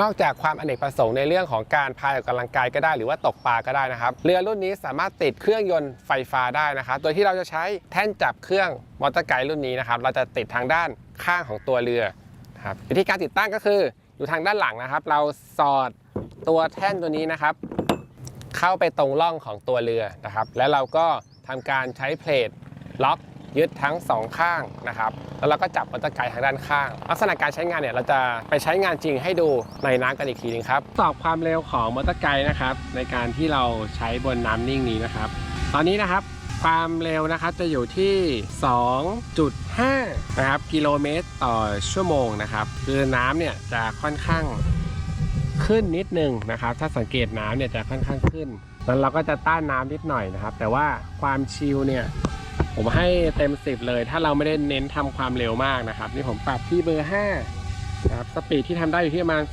นอกจากความอเนกประสงค์ในเรื่องของการพายออกกำลังกายก็ได้หรือว่าตกปลาก็ได้นะครับ เรือรุ่นนี้สามารถติดเครื่องยนต์ไฟฟ้าได้นะครับโดยที่เราจะใช้แท่นจับเครื่องมอเตอร์ไกด์รุ่นนี้นะครับ เราจะติดทางด้านข้างของตัวเรือครับวิธีการติดตั้งก็คืออยู่ทางด้านหลังนะครับ เราสอดตัวแท่นตัวนี้นะครับ เข้าไปตรงร่องของตัวเรือนะครับ แล้วเราก็ทำการใช้เพลทล็อก ยึดทั้งสองข้างนะครับ แล้วเราก็จับมอเตอร์ไกด์ทางด้านข้าง ลักษณะการใช้งานเนี่ยเราจะไปใช้งานจริงให้ดูในน้ำกันอีกทีนึงครับสอบความเร็วของมอเตอร์ไกด์นะครับ ในการที่เราใช้บนน้ำนิ่งนี้นะครับ ตอนนี้นะครับความเร็วนะครับจะอยู่ที่ 2.5 นะครับกิโลเมตรต่อชั่วโมงนะครับ คือน้ำเนี่ยจะค่อนข้างขึ้นนิดนึงนะครับ ถ้าสังเกตน้ำเนี่ยจะค่อนข้างขึ้น แล้วเราก็จะต้านน้ำนิดหน่อยนะครับ แต่ว่าความชิลเนี่ย ผมให้เต็ม 10 เลย ถ้าเราไม่ได้เน้นทำความเร็วมากนะครับ นี่ผมปรับที่เบอร์ 5 ครับ สปีดที่ทำได้อยู่ที่ประมาณ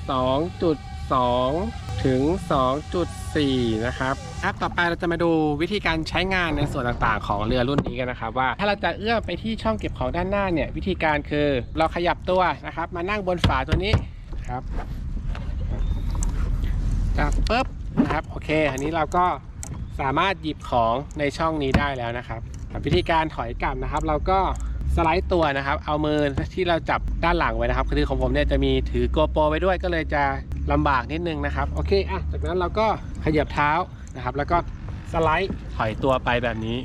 2.2 ถึง 2.4 นะครับครับต่อไปเราจะมาดูวิธีการใช้งานในส่วนต่างๆ ของเรือรุ่นนี้กันนะครับ ว่าถ้าเราจะเอื้อมไปที่ช่องเก็บของด้านหน้าเนี่ย วิธีการคือเราขยับตัวนะครับ มานั่งบนฝาตัวนี้ครับจับปุ๊บนะครับโอเค อันนี้เราก็สามารถหยิบของในช่องนี้ได้แล้วนะครับ วิธีการถอยกลับนะครับ เราก็สไลด์ตัวนะครับ เอามือที่เราจับด้านหลังไว้นะครับคือของผมเนี่ยจะมีถือโกโปรไว้ด้วยก็เลยจะลำบากนิดนึงนะครับโอเคอะจากนั้นเราก็ขยับเท้านะครับ แล้วก็สไลด์ถอยตัวไปแบบนี้